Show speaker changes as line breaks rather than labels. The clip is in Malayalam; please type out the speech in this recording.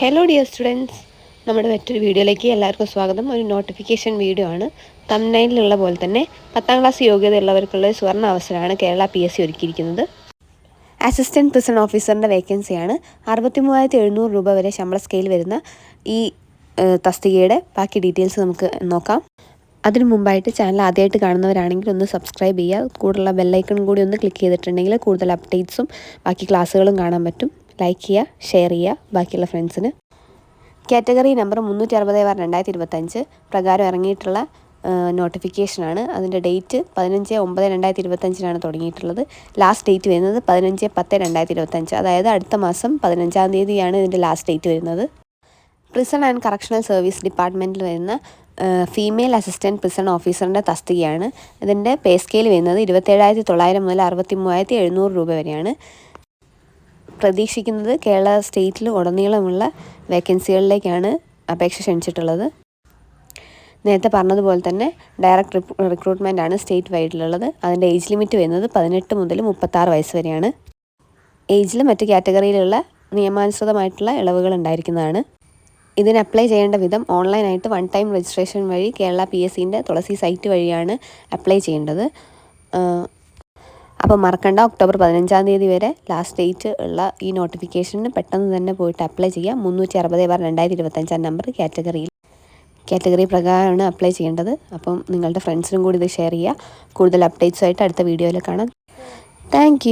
ഹലോ ഡിയർ സ്റ്റുഡൻസ് നമ്മുടെ മറ്റൊരു വീഡിയോയിലേക്ക് എല്ലാവർക്കും സ്വാഗതം. ഒരു നോട്ടിഫിക്കേഷൻ വീഡിയോ ആണ്. തമിഴ്നാട്ടിലുള്ള പോലെ തന്നെ പത്താം ക്ലാസ് യോഗ്യതയുള്ളവർക്കുള്ള ഒരു സുവർണ അവസരമാണ് കേരള പി എസ് സി ഒരുക്കിയിരിക്കുന്നത്. അസിസ്റ്റന്റ് പ്രിസൺ ഓഫീസറിന്റെ വേക്കൻസിയാണ് അറുപത്തി മൂവായിരത്തി എഴുന്നൂറ് രൂപ വരെ ശമ്പള സ്കെയിൽ വരുന്ന ഈ തസ്തികയുടെ ബാക്കി ഡീറ്റെയിൽസ് നമുക്ക് നോക്കാം. അതിനു മുമ്പായിട്ട് ചാനൽ ആദ്യമായിട്ട് കാണുന്നവരാണെങ്കിൽ ഒന്ന് സബ്സ്ക്രൈബ് ചെയ്യുക. കൂടുതലുള്ള ബെല്ലൈക്കൺ കൂടി ഒന്ന് ക്ലിക്ക് ചെയ്തിട്ടുണ്ടെങ്കിൽ കൂടുതൽ അപ്ഡേറ്റ്സും ബാക്കി ക്ലാസ്സുകളും കാണാൻ പറ്റും. ലൈക്ക് ചെയ്യുക ഷെയർ ചെയ്യുക ബാക്കിയുള്ള ഫ്രണ്ട്സിന് കാറ്റഗറി നമ്പർ മുന്നൂറ്റി അറുപത് ബാർ രണ്ടായിരത്തി ഇരുപത്തഞ്ച് പ്രകാരം ഇറങ്ങിയിട്ടുള്ള നോട്ടിഫിക്കേഷനാണ് അതിന്റെ ഡേറ്റ് പതിനഞ്ച് ഒമ്പത് രണ്ടായിരത്തി ഇരുപത്തഞ്ചിനാണ് തുടങ്ങിയിട്ടുള്ളത്. ലാസ്റ്റ് ഡേറ്റ് വരുന്നത് പതിനഞ്ച് പത്ത് രണ്ടായിരത്തി ഇരുപത്തഞ്ച് അതായത് അടുത്ത മാസം പതിനഞ്ചാം തീയതിയാണ് ഇതിന്റെ ലാസ്റ്റ് ഡേറ്റ് വരുന്നത്. പ്രിസൺ ആൻഡ് കറക്ഷണൽ സർവീസ് ഡിപ്പാർട്ട്മെന്റിൽ വരുന്ന ഫീമെയിൽ അസിസ്റ്റന്റ് പ്രിസൺ ഓഫീസറിന്റെ തസ്തികയാണ്. ഇതിന്റെ പേ സ്കെയിൽ വരുന്നത് ഇരുപത്തേഴായിരത്തി തൊള്ളായിരം മുതൽ അറുപത്തി മൂവായിരത്തി എഴുന്നൂറ് രൂപ വരെയാണ്. പ്രതീക്ഷിക്കുന്നത് കേരള സ്റ്റേറ്റിൽ ഉടനീളമുള്ള വേക്കൻസികളിലേക്കാണ് അപേക്ഷ ക്ഷണിച്ചിട്ടുള്ളത്. നേരത്തെ പറഞ്ഞതുപോലെ തന്നെ ഡയറക്റ്റ് റിക്രൂട്ട്മെന്റ് ആണ് സ്റ്റേറ്റ് വൈഡിലുള്ളത്. അതിന്റെ ഏജ് ലിമിറ്റ് വരുന്നത് പതിനെട്ട് മുതൽ മുപ്പത്താറ് വയസ്സ് വരെയാണ്. ഏജിൽ മറ്റ് കാറ്റഗറിയിലുള്ള നിയമാനുസൃതമായിട്ടുള്ള ഇളവുകൾ ഉണ്ടായിരിക്കുന്നതാണ്. ഇതിന് അപ്ലൈ ചെയ്യേണ്ട വിധം ഓൺലൈനായിട്ട് വൺ ടൈം രജിസ്ട്രേഷൻ വഴി കേരള പി എസ് സിന്റെ തുളസി സൈറ്റ് വഴിയാണ് അപ്ലൈ ചെയ്യേണ്ടത്. അപ്പോൾ മറക്കണ്ട ഒക്ടോബർ പതിനഞ്ചാം തീയതി വരെ ലാസ്റ്റ് ഡേറ്റ് ഉള്ള ഈ നോട്ടിഫിക്കേഷന് പെട്ടെന്ന് തന്നെ പോയിട്ട് അപ്ലൈ ചെയ്യാം. മുന്നൂറ്റി അറുപത് ബാർ രണ്ടായിരത്തി ഇരുപത്തഞ്ചാം നമ്പർ കാറ്റഗറിയിൽ കാറ്റഗറി പ്രകാരമാണ് അപ്ലൈ ചെയ്യേണ്ടത്. അപ്പം നിങ്ങളുടെ ഫ്രണ്ട്സിനും കൂടി ഇത് ഷെയർ ചെയ്യുക. കൂടുതൽ അപ്ഡേറ്റ്സായിട്ട് അടുത്ത വീഡിയോയിൽ കാണാം. താങ്ക്